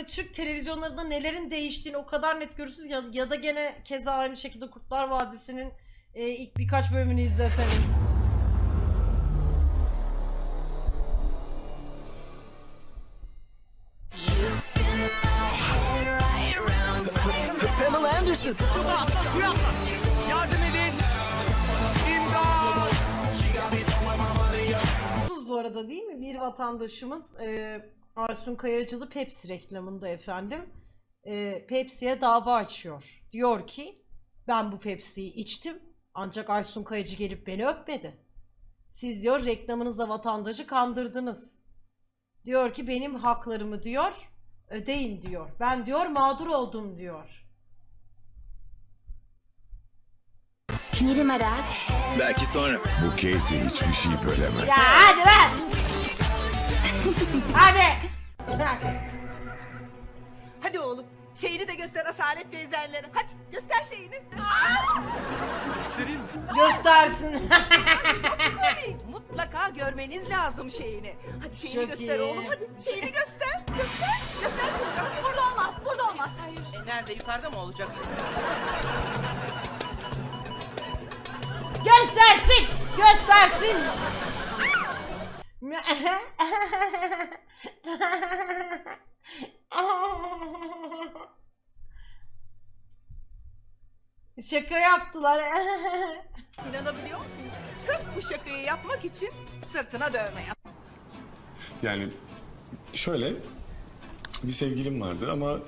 böyle Türk televizyonlarında nelerin değiştiğini o kadar net görürsünüz ya, ya da gene keza aynı şekilde Kurtlar Vadisi'nin e, ilk birkaç bölümünü izleseniz. Pamela Anderson. Yardım edin. İmdat. Bu arada değil mi? Bir vatandaşımız e, Aysun Kayacılı Pepsi reklamında efendim e, Pepsi'ye dava açıyor. Diyor ki ben bu Pepsi'yi içtim ancak Aysun Kayacı gelip beni öpmedi. Siz diyor reklamınızla vatandaşı kandırdınız. Diyor ki benim haklarımı diyor ödeyin diyor. Ben diyor mağdur oldum diyor. Dad? Belki sonra. Bu Katie hiçbir şey bölemez. Ya hadi lan! Hadi! Hadi oğlum. Şeyini de göster Asalet teyzenlere. Hadi göster şeyini. Göstereyim mi? Göstersin. Komik. Mutlaka görmeniz lazım şeyini. Hadi şeyini Çok göster iyi. oğlum. Hadi şeyini göster. Göster. Göster. Burada olmaz, burada olmaz. E, nerede? Yukarıda mı olacak? Göstersin! Göstersin! Şaka yaptılar. İnanabiliyor musunuz? Sırf bu şakayı yapmak için sırtına dövme yap. Yani şöyle bir sevgilim vardı ama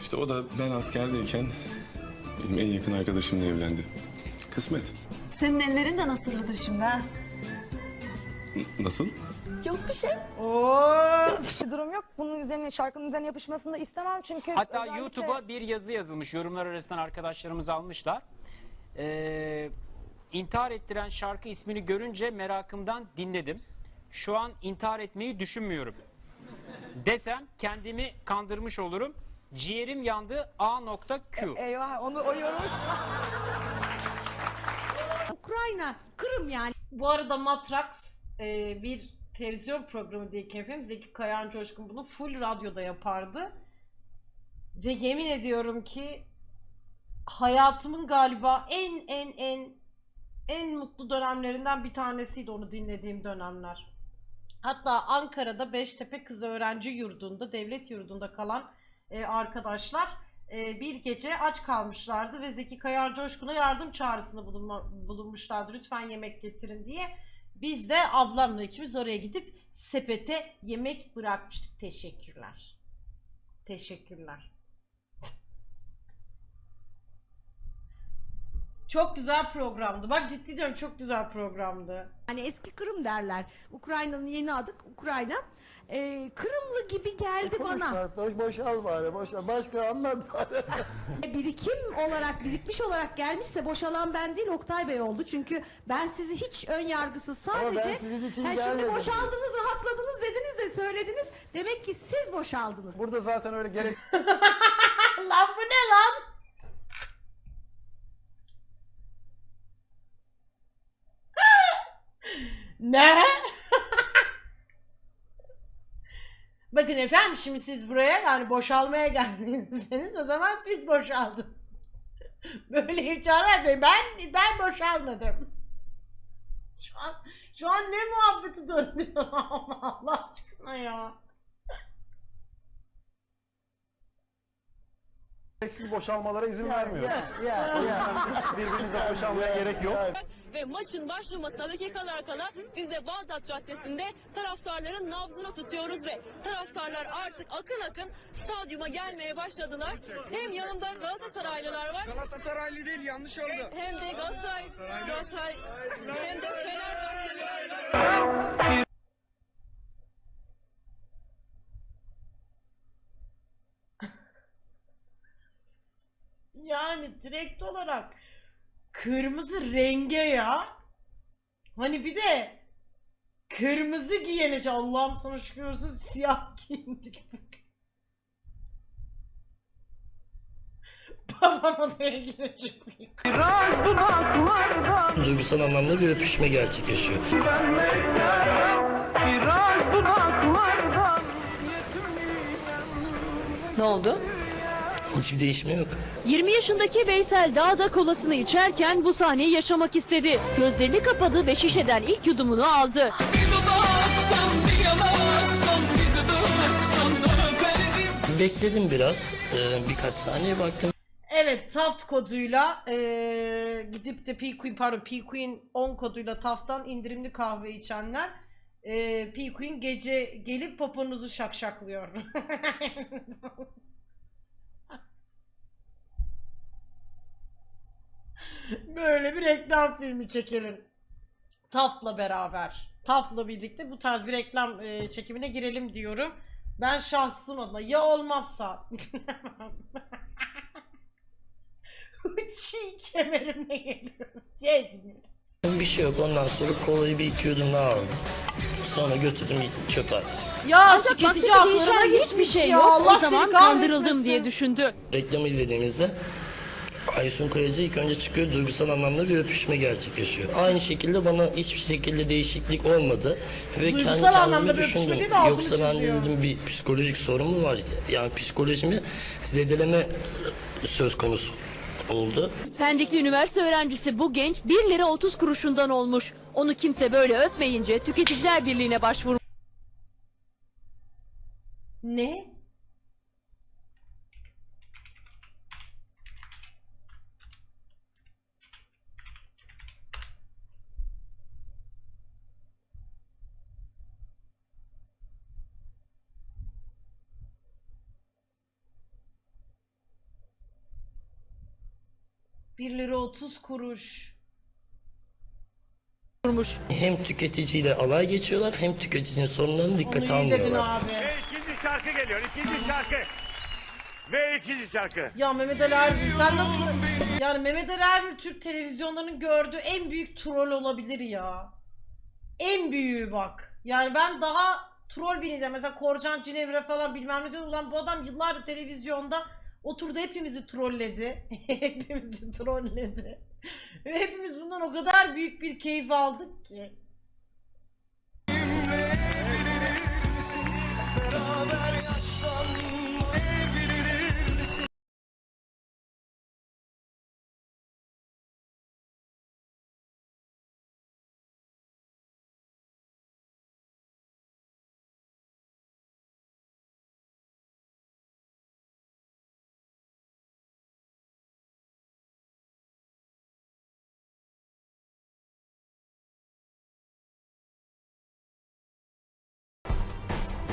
işte o da ben askerdeyken benim en yakın arkadaşımla evlendi. Kısmet. Senin ellerin de nasırlıdır şimdi ha. Nasıl? Yok bir şey. Oo. bir durum yok. Bunun üzerine şarkının üzerine yapışmasını da istemem çünkü Hatta özellikle- YouTube'a bir yazı yazılmış. Yorumlar arasından arkadaşlarımız almışlar. Ee, intihar ettiren şarkı ismini görünce merakımdan dinledim. Şu an intihar etmeyi düşünmüyorum. Desem kendimi kandırmış olurum. Ciğerim yandı A.Q. Eyvah onu o yorum. Ukrayna, Kırım yani. Bu arada Matrax e, bir televizyon programı diye efendim Zeki Kayan Coşkun bunu full radyoda yapardı. Ve yemin ediyorum ki hayatımın galiba en en en en mutlu dönemlerinden bir tanesiydi onu dinlediğim dönemler. Hatta Ankara'da Beştepe Kız Öğrenci Yurdu'nda, devlet yurdunda kalan e, arkadaşlar e, bir gece aç kalmışlardı ve Zeki Kayar Coşkun'a yardım çağrısında bulunma, bulunmuşlardı. Lütfen yemek getirin diye. Biz de ablamla ikimiz oraya gidip sepete yemek bırakmıştık. Teşekkürler. Teşekkürler. Çok güzel programdı. Bak ciddi diyorum çok güzel programdı. Hani eski Kırım derler. Ukrayna'nın yeni adı Ukrayna. Ee, Kırımlı gibi geldi bana. Boş, boşal bari boşal. Başka anlat bari. Birikim olarak, birikmiş olarak gelmişse boşalan ben değil Oktay Bey oldu. Çünkü ben sizi hiç ön yargısız Ama sadece... ben sizin için Ha, şimdi boşaldınız, rahatladınız dediniz de söylediniz. Demek ki siz boşaldınız. Burada zaten öyle gerek lan bu ne lan? Ne? Bakın efendim şimdi siz buraya yani boşalmaya geldiyseniz o zaman siz boşaldınız. Böyle ifşalar etmeyin. Ben ben boşalmadım. Şu an şu an ne muhabbeti Allah, Allah aşkına ya. Gereksiz boşalmalara izin vermiyor. Ya, ya, Birbirinize boşalmaya gerek yok. ve maçın başlamasına dakikalar kala biz de Bağdat Caddesi'nde taraftarların nabzını tutuyoruz ve taraftarlar artık akın akın stadyuma gelmeye başladılar. Hem yanımda Galatasaraylılar var Galatasaraylı değil yanlış oldu. hem de Galatasaray, Galatasaray hem de Fenerbahçeliler var. Yani direkt olarak kırmızı renge ya. Hani bir de kırmızı giyene Allah'ım sana şükür olsun siyah giyindik. Babam odaya girecek mi? Duygusal anlamda bir öpüşme gerçekleşiyor. Ne oldu? Hiçbir değişme yok. 20 yaşındaki Veysel dağda kolasını içerken bu sahneyi yaşamak istedi. Gözlerini kapadı ve şişeden ilk yudumunu aldı. Bekledim biraz. Ee, birkaç saniye baktım. Evet Taft koduyla eee, gidip de P Queen pardon P Queen 10 koduyla Taft'tan indirimli kahve içenler eee P Queen gece gelip poponuzu şakşaklıyor. Böyle bir reklam filmi çekelim. Taft'la beraber. Taft'la birlikte bu tarz bir reklam eee, çekimine girelim diyorum. Ben şahsım adına ya olmazsa Çiğ kemerimle geliyorum. Ses mi? Bir şey yok. Ondan sonra kolayı bir iki yudum daha aldım. Sonra götürdüm çöpe attım. Ya Ancak tüketici haklarına hiçbir şey ya. yok. Allah o zaman seni kandırıldım diye düşündü. Reklamı izlediğimizde Aysun Kayacı ilk önce çıkıyor duygusal anlamda bir öpüşme gerçekleşiyor. Aynı şekilde bana hiçbir şekilde değişiklik olmadı ve Duygusal kendi anlamda bir öpüşme düşündüm. değil de altını Yoksa ben de çiziyor. dedim bir psikolojik sorun mu var? Yani psikolojimi zedeleme söz konusu oldu. Pendikli üniversite öğrencisi bu genç 1 lira 30 kuruşundan olmuş. Onu kimse böyle öpmeyince Tüketiciler Birliği'ne başvurmuş. Ne? Bir lira 30 kuruş. Hem tüketiciyle alay geçiyorlar hem tüketicinin sorunlarını Onu dikkate iyi dedin almıyorlar. abi. İkinci şarkı geliyor. ikinci şarkı. Ve ikinci şarkı. Ya Mehmet Ali Erbil sen nasıl... Yani Mehmet Ali Erbil Türk televizyonlarının gördüğü en büyük troll olabilir ya. En büyüğü bak. Yani ben daha troll bir insan. Mesela Korcan Cinevre falan bilmem ne diyor. Ulan bu adam yıllardır televizyonda oturdu hepimizi trolledi. hepimizi trolledi. Ve hepimiz bundan o kadar büyük bir keyif aldık ki.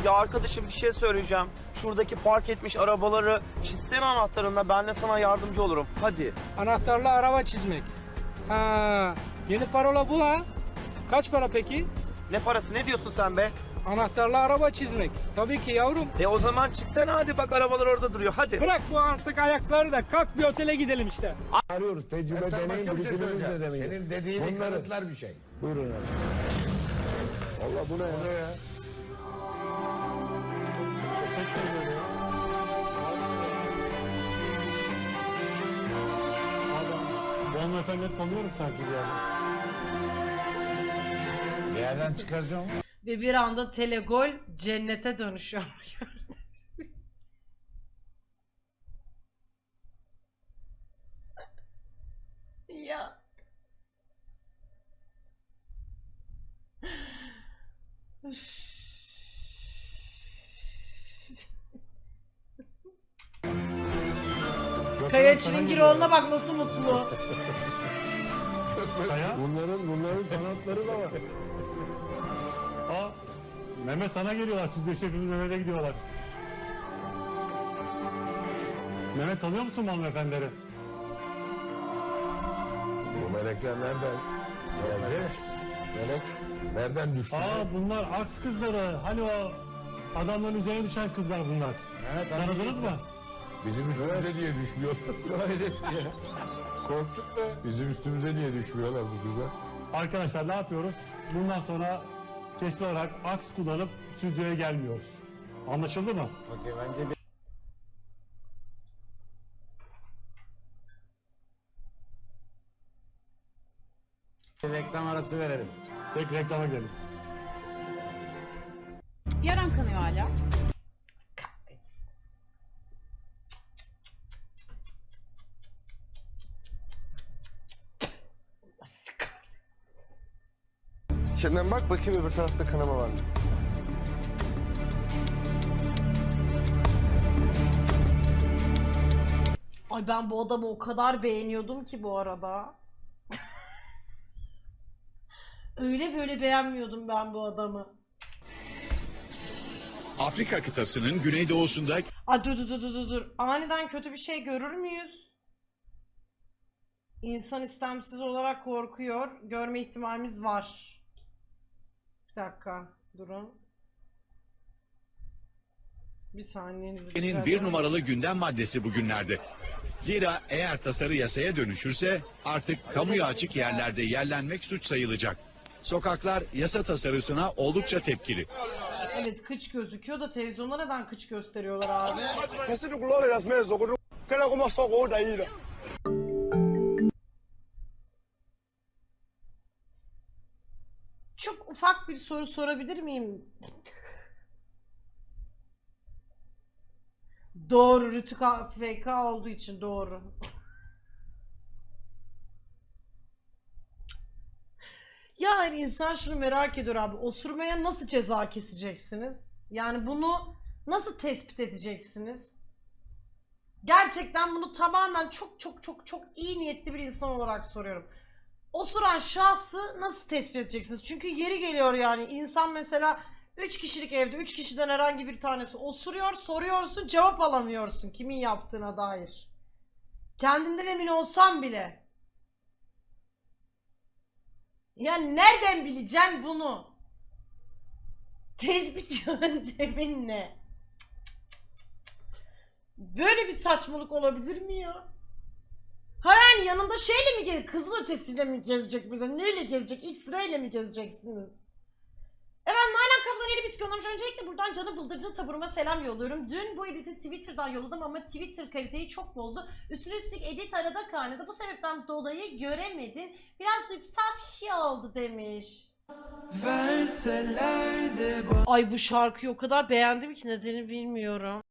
Ya arkadaşım bir şey söyleyeceğim. Şuradaki park etmiş arabaları çizsene anahtarında ben de sana yardımcı olurum. Hadi. Anahtarla araba çizmek. Ha, yeni parola bu ha. Kaç para peki? Ne parası ne diyorsun sen be? Anahtarla araba çizmek. Tabii ki yavrum. E o zaman çizsene hadi bak arabalar orada duruyor hadi. Bırak bu artık ayakları da kalk bir otele gidelim işte. Arıyoruz. Tecrübe, deneyim, birikimimiz ne demek? Senin dediğini kanıtlar bir şey. Buyurun abi. Allah bu ne ya? Bu hanımefendileri tanıyorum sanki bir yerden. Bir yerden çıkaracağım. Ve bir anda Telegol cennete dönüşüyor. ya. Kaya Çilingiroğlu'na bak nasıl mutlu. Kaya. Bunların, bunların kanatları da var. Aa, Mehmet sana geliyorlar. Stüdyo şefimiz Mehmet'e gidiyorlar. Mehmet tanıyor musun bu hanımefendileri? Bu melekler nereden geldi? Melek nereden düştü? Aa bunlar aks kızları. Hani o adamların üzerine düşen kızlar bunlar. Evet, Tanıdınız mı? Bizim üstümüze niye düşmüyorlar? Hayret ya. Korktuk be. Bizim üstümüze niye düşmüyorlar bu kızlar? Arkadaşlar ne yapıyoruz? Bundan sonra kesin olarak aks kullanıp stüdyoya gelmiyoruz. Anlaşıldı mı? Okey bence bir... reklam arası verelim. Tek reklama gelin. Yaram kanıyor hala. Şimdiden bak bakayım öbür tarafta kanama var mı? Ay ben bu adamı o kadar beğeniyordum ki bu arada. Öyle böyle beğenmiyordum ben bu adamı. Afrika kıtasının güneydoğusunda Ay dur dur dur dur dur, dur. Aniden kötü bir şey görür müyüz? İnsan istemsiz olarak korkuyor. Görme ihtimalimiz var. Dakika durun. Bir saniyenizi rica Türkiye'nin bir numaralı gündem maddesi bugünlerde. Zira eğer tasarı yasaya dönüşürse artık kamuya açık yerlerde yerlenmek suç sayılacak. Sokaklar yasa tasarısına oldukça tepkili. Evet kıç gözüküyor da televizyonda neden kıç gösteriyorlar abi? Ufak bir soru sorabilir miyim? Doğru, Rütük FK olduğu için doğru. Yani insan şunu merak ediyor abi. Osurmaya nasıl ceza keseceksiniz? Yani bunu nasıl tespit edeceksiniz? Gerçekten bunu tamamen çok çok çok çok iyi niyetli bir insan olarak soruyorum. Osuran şahsı nasıl tespit edeceksiniz? Çünkü yeri geliyor yani insan mesela 3 kişilik evde 3 kişiden herhangi bir tanesi osuruyor, soruyorsun, cevap alamıyorsun kimin yaptığına dair. Kendinden emin olsam bile. Ya nereden bileceksin bunu? Tespit yöntemin ne? Böyle bir saçmalık olabilir mi ya? Ha yani yanında şeyle mi gez, kızıl ötesiyle mi gezecek bize? Neyle gezecek? X-ray ile mi gezeceksiniz? Efendim Nalan Kaplan yeni bitki yollamış. Öncelikle buradan Canı Bıldırcın taburuma selam yolluyorum. Dün bu editi Twitter'dan yolladım ama Twitter kaliteyi çok bozdu. Üstüne üstlük edit arada kaynadı. Bu sebepten dolayı göremedim. Biraz duygusal bir şey oldu demiş. Ay bu şarkıyı o kadar beğendim ki nedeni bilmiyorum.